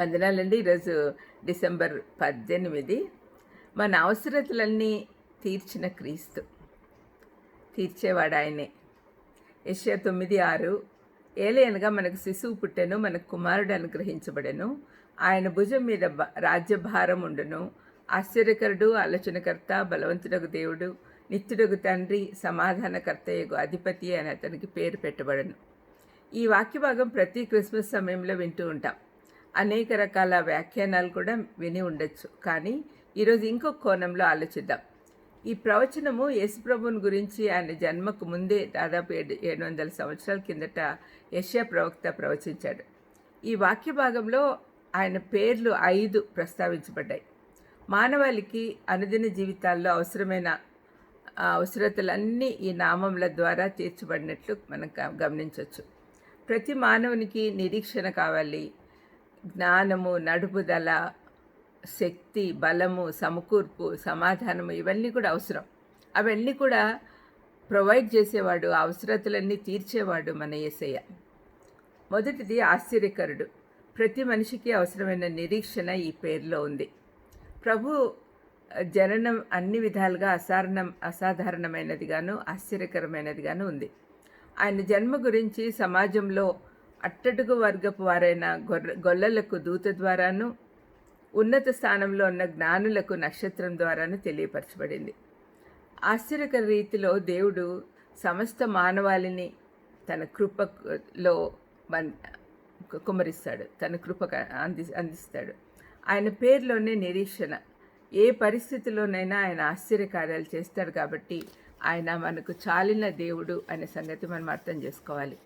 వందనాలండి. ఈరోజు డిసెంబర్ పద్దెనిమిది. మన అవసరతలన్నీ తీర్చిన క్రీస్తు. తీర్చేవాడు ఆయనే ఏషియా తొమ్మిది ఆరు. ఏలయనగా మనకు శిశువు పుట్టెను మనకు కుమారుడు అనుగ్రహించబడెను. ఆయన భుజం మీద రాజ్యభారం ఉండును. ఆశ్చర్యకరుడు ఆలోచనకర్త బలవంతుడకు దేవుడు నిత్యుడకు తండ్రి సమాధానకర్తయ్యకు అధిపతి అని అతనికి పేరు పెట్టబడను. ఈ వాక్య భాగం ప్రతి క్రిస్మస్ సమయంలో వింటూ ఉంటాం. అనేక రకాల వ్యాఖ్యానాలు కూడా విని ఉండొచ్చు. కానీ ఈరోజు ఇంకొక కోణంలో ఆలోచిద్దాం. ఈ ప్రవచనము యేసుప్రభుని గురించి ఆయన జన్మకు ముందే దాదాపు ఏడు ఏడు వందల సంవత్సరాల కిందట యష్యా ప్రవక్త ప్రవచించాడు. ఈ వాక్య భాగంలో ఆయన పేర్లు ఐదు ప్రస్తావించబడ్డాయి. మానవాళికి అనుదిన జీవితాల్లో అవసరమైన అవసరతలన్నీ ఈ నామముల ద్వారా తీర్చబడినట్లు మనం గ- గమనించవచ్చు ప్రతి మానవునికి నిరీక్షణ కావాలి. జ్ఞానము నడుపుదల శక్తి బలము సమకూర్పు సమాధానము ఇవన్నీ కూడా అవసరం. అవన్నీ కూడా ప్రొవైడ్ చేసేవాడు ఆ అవసరతలన్నీ తీర్చేవాడు మన ఏసయ్య. మొదటిది ఆశ్చర్యకరుడు. ప్రతి మనిషికి అవసరమైన నిరీక్షణ ఈ పేరులో ఉంది. ప్రభు జననం అన్ని విధాలుగా అసారణం అసాధారణమైనదిగాను ఆశ్చర్యకరమైనదిగాను ఉంది. ఆయన జన్మ గురించి సమాజంలో అట్టడుగు వర్గపు వారైన గొర్రె గొల్లలకు దూత ద్వారాను ఉన్నత స్థానంలో ఉన్న జ్ఞానులకు నక్షత్రం ద్వారాను తెలియపరచబడింది. ఆశ్చర్యకర రీతిలో దేవుడు సమస్త మానవాళిని తన కృపలో కుమరిస్తాడు తన కృప అంది అందిస్తాడు. ఆయన పేరులోనే నిరీక్షణ. ఏ పరిస్థితిలోనైనా ఆయన ఆశ్చర్యకార్యాలు చేస్తాడు కాబట్టి ఆయన మనకు చాలిన దేవుడు అనే సంగతి మనం అర్థం చేసుకోవాలి.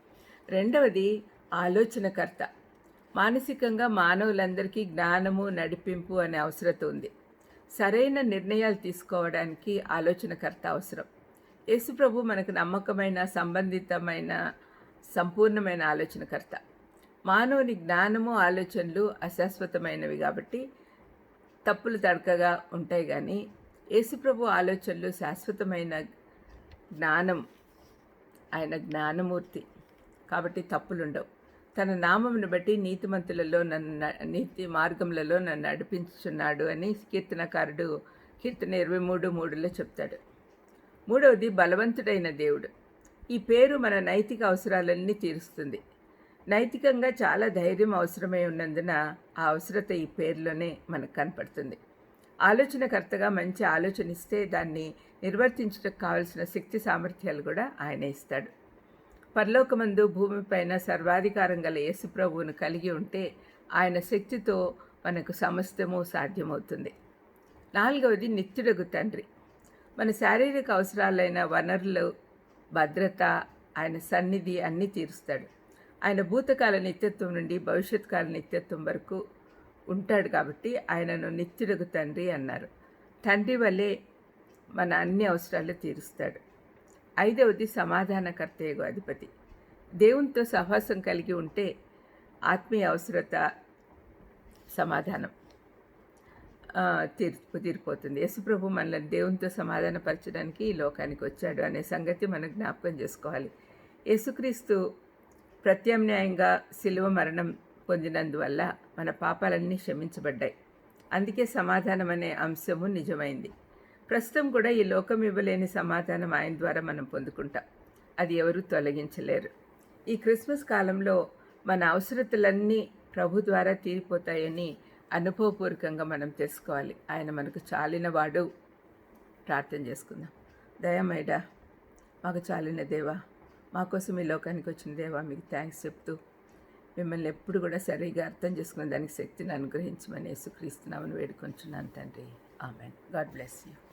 రెండవది ఆలోచనకర్త. మానసికంగా మానవులందరికీ జ్ఞానము నడిపింపు అనే అవసరత ఉంది. సరైన నిర్ణయాలు తీసుకోవడానికి ఆలోచనకర్త అవసరం. యేసుప్రభు మనకు నమ్మకమైన సంబంధితమైన సంపూర్ణమైన ఆలోచనకర్త. మానవుని జ్ఞానము ఆలోచనలు అశాశ్వతమైనవి కాబట్టి తప్పులు తడకగా ఉంటాయి కానీ యేసుప్రభు ఆలోచనలు శాశ్వతమైన జ్ఞానం ఆయన జ్ఞానమూర్తి కాబట్టి తప్పులుండవు. తన నామమును బట్టి నీతిమంతులలో నన్ను నీతి మార్గములలో నన్ను నడిపించుచున్నాడు అని కీర్తనకారుడు కీర్తన ఇరవై మూడు మూడులో చెప్తాడు. మూడవది బలవంతుడైన దేవుడు. ఈ పేరు మన నైతిక అవసరాలన్నీ తీరుస్తుంది. నైతికంగా చాలా ధైర్యం అవసరమై ఉన్నందున ఆ అవసరత ఈ పేరులోనే మనకు కనపడుతుంది. ఆలోచనకర్తగా మంచి ఆలోచన ఇస్తే దాన్ని నిర్వర్తించడానికి కావలసిన శక్తి సామర్థ్యాలు కూడా ఆయన ఇస్తాడు. పరలోకమందు భూమిపైన సర్వాధికారం గల యేసుప్రభువును కలిగి ఉంటే ఆయన శక్తితో మనకు సమస్తము సాధ్యమవుతుంది. నాలుగవది నిత్యుడగు తండ్రి. మన శారీరక అవసరాలైన వనరులు భద్రత ఆయన సన్నిధి అన్నీ తీరుస్తాడు. ఆయన భూతకాల నిత్యత్వం నుండి భవిష్యత్ కాల నిత్యత్వం వరకు ఉంటాడు కాబట్టి ఆయనను నిత్యుడగు తండ్రి అన్నారు. తండ్రి వల్లే మన అన్ని అవసరాలు తీరుస్తాడు. ఐదవది సమాధానకర్తయగు అధిపతి. దేవునితో సహవాసం కలిగి ఉంటే ఆత్మీయ అవసరత సమాధానం తీర్పు తీరిపోతుంది. యేసుప్రభు మనల్ని దేవునితో సమాధానపరచడానికి ఈ లోకానికి వచ్చాడు అనే సంగతి మనం జ్ఞాపకం చేసుకోవాలి. యేసుక్రీస్తు ప్రత్యామ్నాయంగా శిలువ మరణం పొందినందువల్ల మన పాపాలన్నీ క్షమించబడ్డాయి. అందుకే సమాధానం అనే అంశము నిజమైంది. ప్రస్తుతం కూడా ఈ లోకం ఇవ్వలేని సమాధానం ఆయన ద్వారా మనం పొందుకుంటాం. అది ఎవరూ తొలగించలేరు. ఈ క్రిస్మస్ కాలంలో మన అవసరతలన్నీ ప్రభు ద్వారా తీరిపోతాయని అనుభవపూర్వకంగా మనం తెలుసుకోవాలి. ఆయన మనకు చాలినవాడు. ప్రార్థన చేసుకుందాం. దయమైడా మాకు చాలిన దేవా మాకోసం ఈ లోకానికి వచ్చిన దేవా మీకు థ్యాంక్స్ చెప్తూ మిమ్మల్ని ఎప్పుడు కూడా సరిగా అర్థం చేసుకునే దానికి శక్తిని అనుగ్రహించమని యేసుక్రీస్తున్నామని వేడుకొంచున్నాను తండ్రి. ఆమెన్. God bless you.